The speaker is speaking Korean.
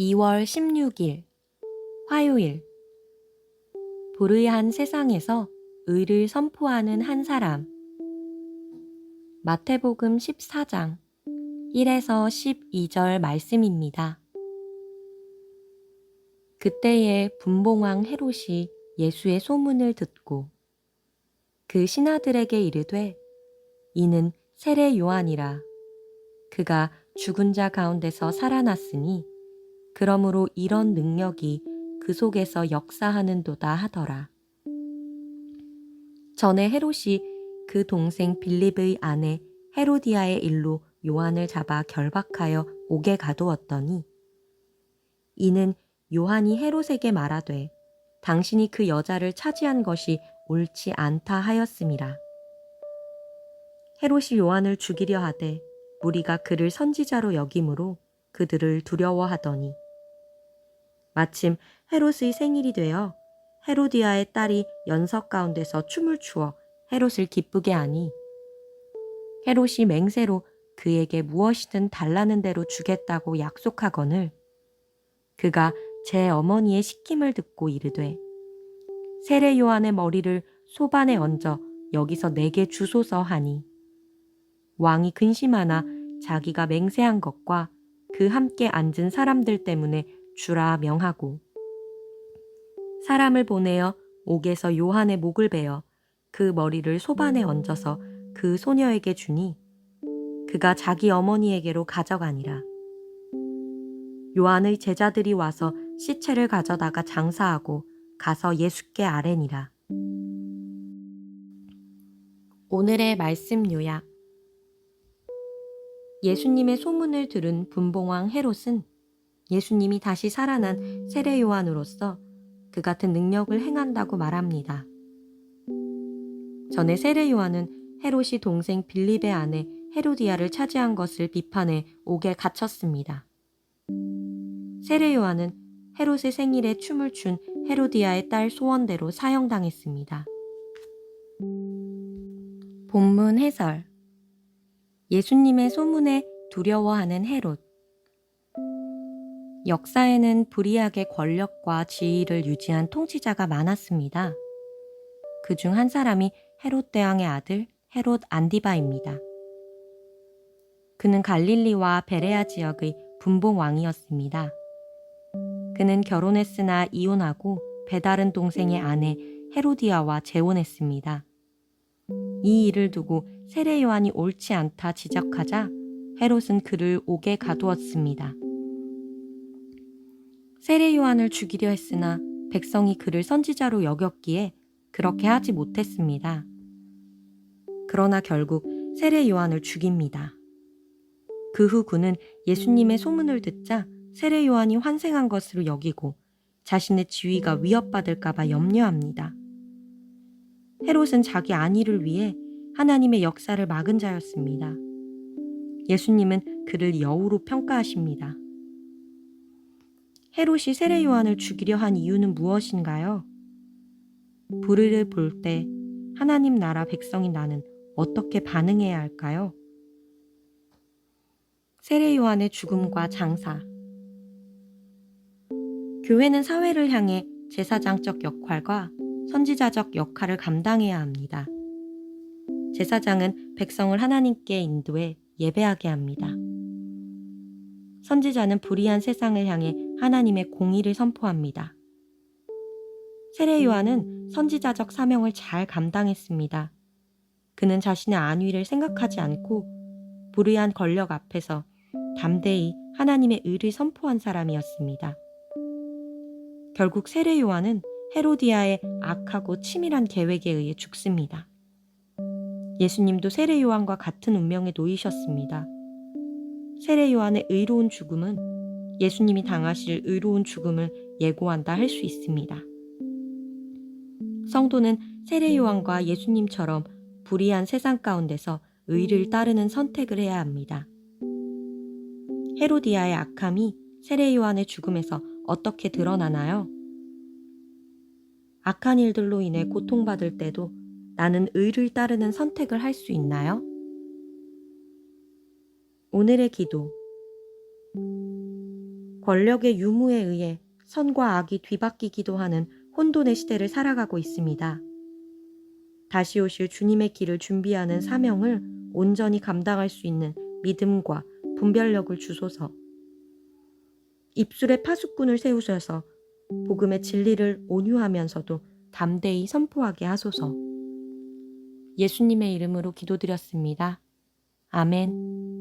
2월 16일 화요일. 불의한 세상에서 의를 선포하는 한 사람. 마태복음 14장 1에서 12절 말씀입니다. 그때에 분봉왕 헤롯이 예수의 소문을 듣고 그 신하들에게 이르되 이는 세례 요한이라. 그가 죽은 자 가운데서 살아났으니 그러므로 이런 능력이 그 속에서 역사하는도다 하더라. 전에 헤롯이 그 동생 빌립의 아내 헤로디아의 일로 요한을 잡아 결박하여 옥에 가두었더니 이는 요한이 헤롯에게 말하되 당신이 그 여자를 차지한 것이 옳지 않다 하였음이라. 헤롯이 요한을 죽이려 하되 무리가 그를 선지자로 여김으로 그들을 두려워하더니 마침 헤롯의 생일이 되어 헤로디아의 딸이 연석 가운데서 춤을 추어 헤롯을 기쁘게 하니 헤롯이 맹세로 그에게 무엇이든 달라는 대로 주겠다고 약속하거늘 그가 제 어머니의 시킴을 듣고 이르되 세례 요한의 머리를 소반에 얹어 여기서 내게 주소서 하니 왕이 근심하나 자기가 맹세한 것과 그 함께 앉은 사람들 때문에 주라 명하고 사람을 보내어 옥에서 요한의 목을 베어 그 머리를 소반에 얹어서 그 소녀에게 주니 그가 자기 어머니에게로 가져가니라. 요한의 제자들이 와서 시체를 가져다가 장사하고 가서 예수께 아뢰니라. 오늘의 말씀 요약 예수님의 소문을 들은 분봉왕 헤롯은 예수님이 다시 살아난 세례 요한으로서 그 같은 능력을 행한다고 말합니다. 전에 세례 요한은 헤롯이 동생 빌립의 아내 헤로디아를 차지한 것을 비판해 옥에 갇혔습니다. 세례 요한은 헤롯의 생일에 춤을 춘 헤로디아의 딸 소원대로 사형당했습니다. 본문 해설 예수님의 소문에 두려워하는 헤롯 역사에는 불이하게 권력과 지위를 유지한 통치자가 많았습니다. 그 중 한 사람이 헤롯 대왕의 아들 헤롯 안디바입니다. 그는 갈릴리와 베레아 지역의 분봉 왕이었습니다. 그는 결혼했으나 이혼하고 배다른 동생의 아내 헤로디아와 재혼했습니다. 이 일을 두고 세례 요한이 옳지 않다 지적하자 헤롯은 그를 옥에 가두었습니다. 세례 요한을 죽이려 했으나 백성이 그를 선지자로 여겼기에 그렇게 하지 못했습니다. 그러나 결국 세례 요한을 죽입니다. 그 후 그는 예수님의 소문을 듣자 세례 요한이 환생한 것으로 여기고 자신의 지위가 위협받을까봐 염려합니다. 헤롯은 자기 안위를 위해 하나님의 역사를 막은 자였습니다. 예수님은 그를 여우로 평가하십니다. 헤롯이 세례 요한을 죽이려 한 이유는 무엇인가요? 불의를 볼 때 하나님 나라 백성인 나는 어떻게 반응해야 할까요? 세례 요한의 죽음과 장사. 교회는 사회를 향해 제사장적 역할과 선지자적 역할을 감당해야 합니다. 제사장은 백성을 하나님께 인도해 예배하게 합니다. 선지자는 불의한 세상을 향해 하나님의 공의를 선포합니다. 세례 요한은 선지자적 사명을 잘 감당했습니다. 그는 자신의 안위를 생각하지 않고 불의한 권력 앞에서 담대히 하나님의 의를 선포한 사람이었습니다. 결국 세례 요한은 헤로디아의 악하고 치밀한 계획에 의해 죽습니다. 예수님도 세례 요한과 같은 운명에 놓이셨습니다. 세례 요한의 의로운 죽음은 예수님이 당하실 의로운 죽음을 예고한다 할 수 있습니다. 성도는 세례 요한과 예수님처럼 불의한 세상 가운데서 의를 따르는 선택을 해야 합니다. 헤로디아의 악함이 세례 요한의 죽음에서 어떻게 드러나나요? 악한 일들로 인해 고통받을 때도 나는 의를 따르는 선택을 할 수 있나요? 오늘의 기도. 권력의 유무에 의해 선과 악이 뒤바뀌기도 하는 혼돈의 시대를 살아가고 있습니다. 다시 오실 주님의 길을 준비하는 사명을 온전히 감당할 수 있는 믿음과 분별력을 주소서. 입술에 파수꾼을 세우셔서 복음의 진리를 온유하면서도 담대히 선포하게 하소서. 예수님의 이름으로 기도드렸습니다. 아멘.